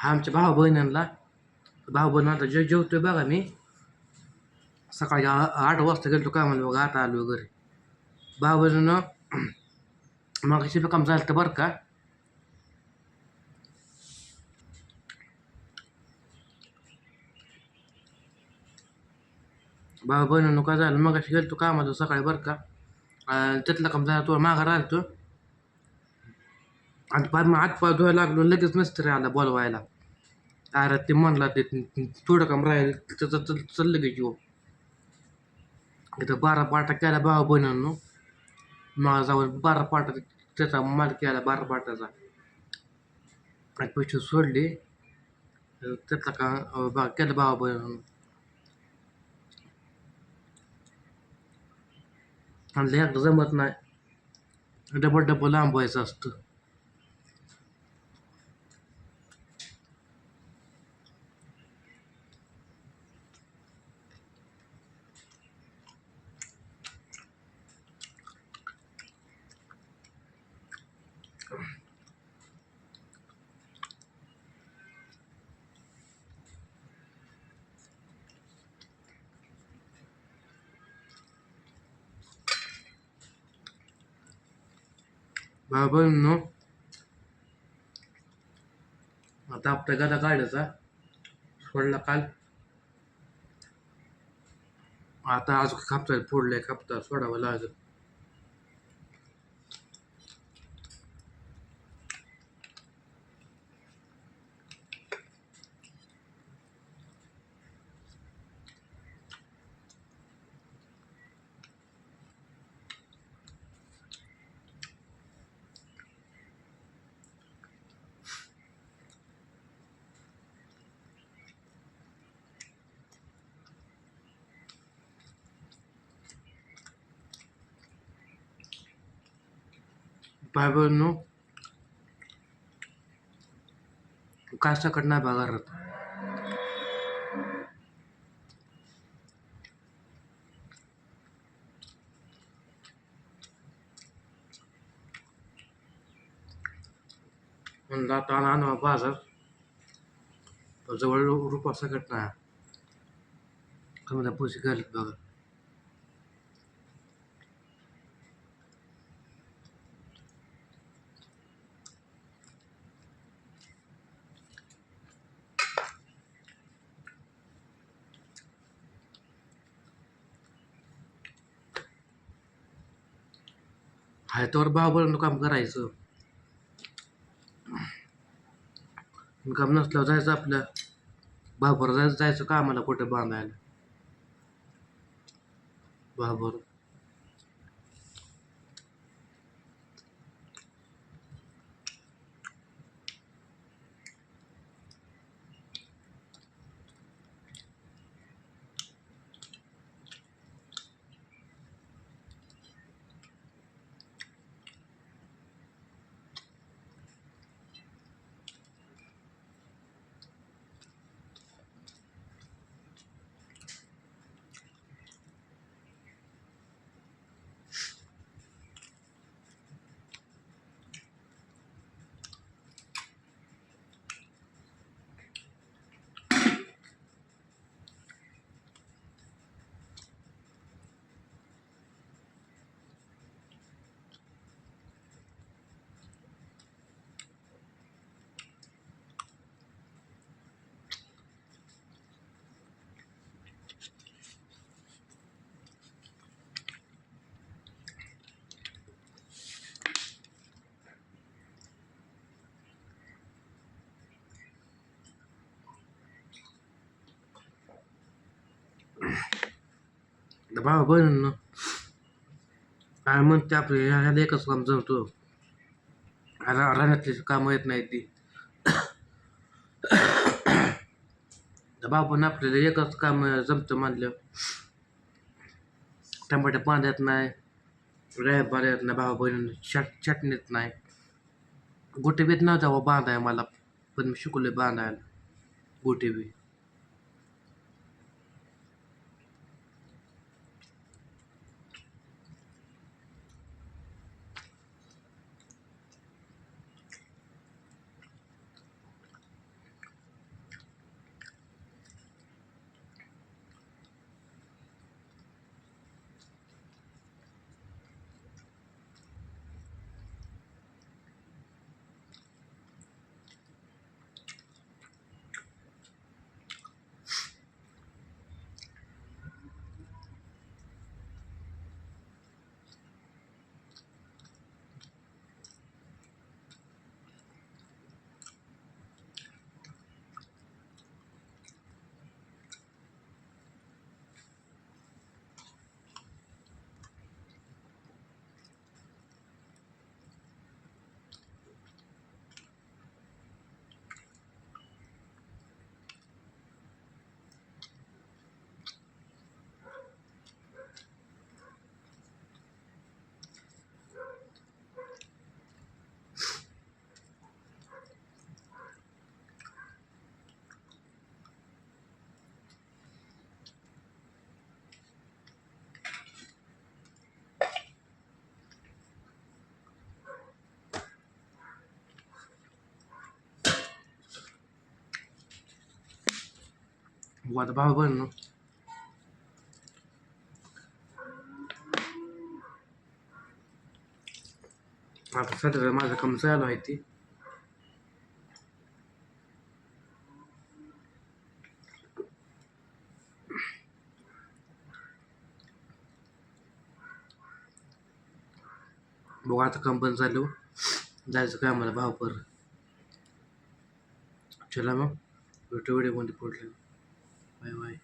हा आमच्या भावा बहिणींना भाऊ बहिणी आता जे जेवतोय बघा मी. सकाळी आठ वाजता गेलो कामाला बघा आता आलो घरी. भाऊ बहिणीनं मग कशी काम झालं तर बरं का. भाऊ बहिणीनं काय झालं मग गेलो तो कामाचं सकाळी बरं का. तिथलं त्यातलं काम झालं तो माघार आला तो आणि पाय मग हात पाय धुवायला लागलो लगेच मिस्त्री आला बोलवायला. अरे ते म्हणला ते थोडं काम राहील त्याचं चल चाललं लगेच येऊ इथं बारा पाटा केला भाऊ बहिणींनो. मला जाऊन बारा पाटा त्याचा माल केला बारा पाटाचा. आणि पैसे सोडले. त्यातला का बा केलं भाऊ बहिणींनो. आणि एकदा जमत नाही. डबल डबल लांबवायचं असतं. भाऊ बहिणींनो आता आपला गदा काढायचा? सोडला काल. आता आज खापता फोडलाय खापता सोडावं लागेल. भाऊ बहिणींनो काय सकट नाही बघा घरात म्हणलं आता आणा बाजार जवळ रूप सकट नाही कमी पैसे घालत बघा. हाय तर काम करायचं. काम नसल्यावर जायचं आपल्या भाबर जायचं जायचं कामाला कुठे बांधायला? भाबर भावा बहिणींनो काय म्हणते आपले ह्याला एकच काम जमतो रा- कामं येत नाही ती भाऊ पण आपल्याला एकच काम जमतं मानलं टमाटे पान येत नाही रॅबार येत नाही भावा बहिणींनो चट चटणी येत नाही गोटे बीत नव्हता बांधाय मला पण मी शिकवले बांधायला गोटे बी बघू आता भाऊ बहिण आता सध्या माझं काम चालू आहे ती बघू आता कंपनी चालू जायचं काय मला भाव पर चला मग भेटू व्हिडिओमध्ये पुढल्या 喂喂